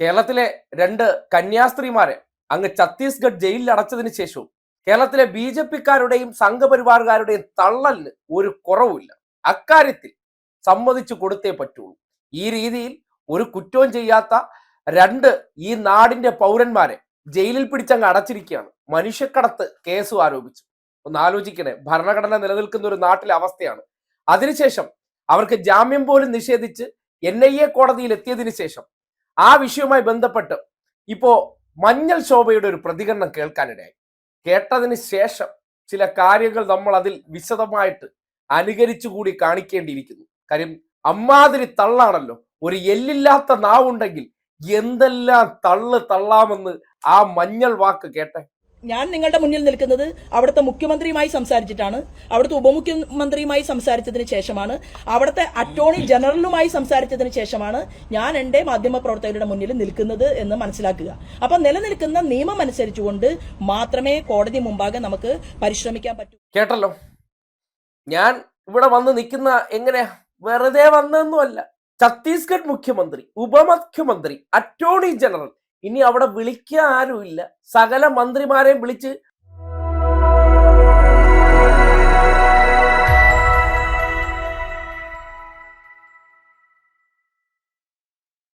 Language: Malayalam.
കേരളത്തിലെ രണ്ട് കന്യാസ്ത്രീമാരെ അങ്ങ് ഛത്തീസ്ഗഡ് ജയിലിൽ അടച്ചതിന് ശേഷവും കേരളത്തിലെ ബി ജെ പിക്കാരുടെയും സംഘപരിവാറുകാരുടെയും തള്ളലിന് ഒരു കുറവുമില്ല. അക്കാര്യത്തിൽ സമ്മതിച്ചു കൊടുത്തേ പറ്റുള്ളൂ. ഈ രീതിയിൽ ഒരു കുറ്റവും ചെയ്യാത്ത രണ്ട് ഈ നാടിന്റെ പൗരന്മാരെ ജയിലിൽ പിടിച്ചങ്ങ് അടച്ചിരിക്കുകയാണ്. മനുഷ്യക്കടത്ത് കേസും ആരോപിച്ചു. ഒന്ന് ആലോചിക്കണേ ഭരണഘടന നിലനിൽക്കുന്ന ഒരു നാട്ടിലെ അവസ്ഥയാണ്. അതിനുശേഷം അവർക്ക് ജാമ്യം പോലും നിഷേധിച്ച് എൻ ഐ എ കോടതിയിൽ എത്തിയതിനു ശേഷം ആ വിഷയവുമായി ബന്ധപ്പെട്ട് ഇപ്പോ മഞ്ഞൾ ശോഭയുടെ ഒരു പ്രതികരണം കേൾക്കാനിടയായി. കേട്ടതിന് ശേഷം ചില കാര്യങ്ങൾ നമ്മൾ അതിൽ വിശദമായിട്ട് അനുകരിച്ചു കൂടി കാണിക്കേണ്ടിയിരിക്കുന്നു. കാര്യം അമ്മാതിരി തള്ളാണല്ലോ. ഒരു എല്ലില്ലാത്ത നാവുണ്ടെങ്കിൽ എന്തെല്ലാം തള്ള് തള്ളാമെന്ന് ആ മഞ്ഞൾ വാക്ക് കേട്ടെ. ഞാൻ നിങ്ങളുടെ മുന്നിൽ നിൽക്കുന്നത് അവിടുത്തെ മുഖ്യമന്ത്രിയുമായി സംസാരിച്ചിട്ടാണ്. അവിടുത്തെ ഉപമുഖ്യമന്ത്രിയുമായി സംസാരിച്ചതിന് ശേഷമാണ്. അവിടുത്തെ അറ്റോർണി ജനറലുമായി സംസാരിച്ചതിന് ശേഷമാണ് ഞാൻ എന്റെ മാധ്യമപ്രവർത്തകരുടെ മുന്നിൽ നിൽക്കുന്നത് എന്ന് മനസ്സിലാക്കുക. അപ്പൊ നിലനിൽക്കുന്ന നിയമം അനുസരിച്ചുകൊണ്ട് മാത്രമേ കോടതി മുമ്പാകെ നമുക്ക് പരിശ്രമിക്കാൻ പറ്റൂ. കേട്ടല്ലോ? ഞാൻ ഇവിടെ വന്ന് നിൽക്കുന്ന എങ്ങനെ? വെറുതെ വന്നൊന്നുമല്ല ഛത്തീസ്ഗഡ് മുഖ്യമന്ത്രി ഉപമുഖ്യമന്ത്രി അറ്റോർണി ജനറൽ ഇനി അവിടെ വിളിക്കാൻ ആരുമില്ല സകല മന്ത്രിമാരെയും വിളിച്ച്